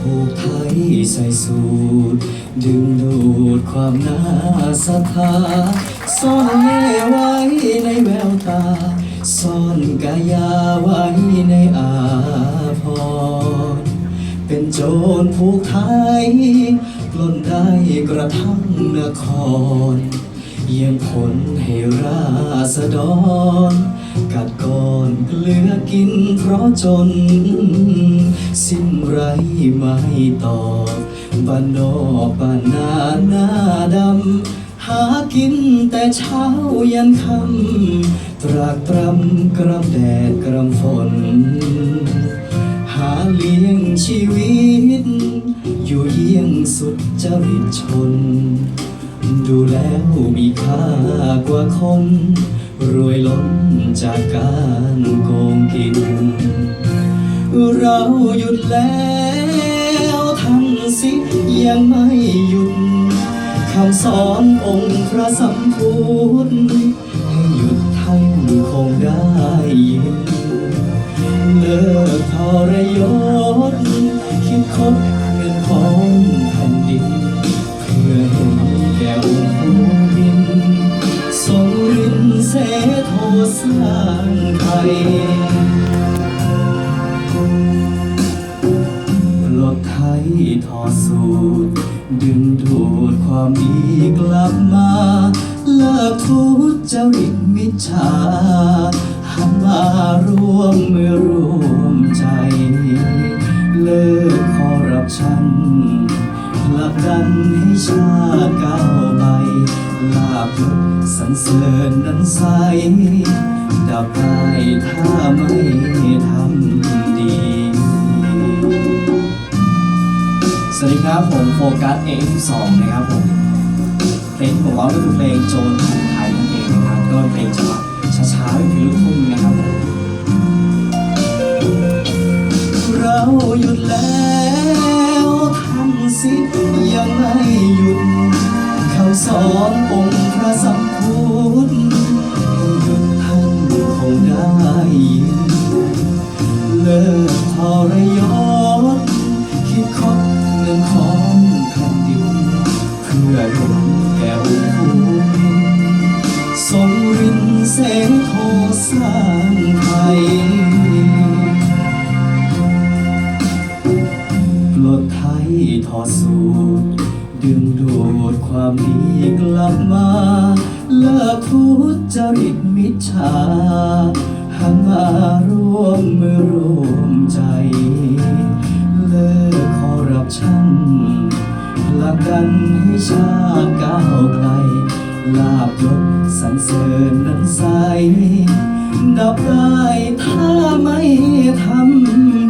ผูกไทยใส่สูตร ดึงดูดความน่าศรัทธาซ่อนเล่ไว้ในแววตา ซ่อนกายาไว้ในอาพรณ์เป็นโจรผูกไทยปล้นได้กระทั่งนคร เยี่ยงผลให้ราษฎร กัดก้อนเกลือกินเพราะจน สิ้นไรไม่ตอบบ้านนอกบ้านนาหน้าดำ หากินแต่เช้ายันค่ำตรากตรำกระแดดกระฝน หาเลี้ยงชีวิต อยู่เยี่ยงสุดจริตชน ดูแล้วมีค่ากว่าคน รวยล้นจากการโกงกิน เราหยุดแล้วทั้งสิยังไม่หยุดคำสอนองค์พระสัมพุทธให้หยุดท่านคงได้ยิน สร้างไทยปลดไทยทอสูตร ดึงดูดความดีกลับมา เลิกทุจริตมิจฉาหันมาร่วมมือร่วมใจ เลิกคอร์รัปชันผลักดันให้ชา สรรเสริญนั้นใสดับได้ถ้าไม่ทำดี สวัสดีครับผมโฟกัส A12 นะครับผม เพลงที่ผมร้องก็คือเพลงโจรถูกไทยนั่นเองนะครับ ก็เป็นเพลงจังหวะช้าๆเป็นเพลงลูกทุ่งนะครับผมเราหยุดแล้วทั้งสิยังไม่หยุดคำสอน แก่องค์ผู้บินทรงรินเสโทสร้างไทยปลดไทยทอดสูตรดึงดูดความดีกลับมาเลิกทุจริตมิจฉาหันมารวมมือรวมใจ เลิกคอร์รัปชัน ลักกันให้ชาติก้าวไกล ลาบยศสรรเสริญนั้นใสดับได้ถ้าไม่ทำ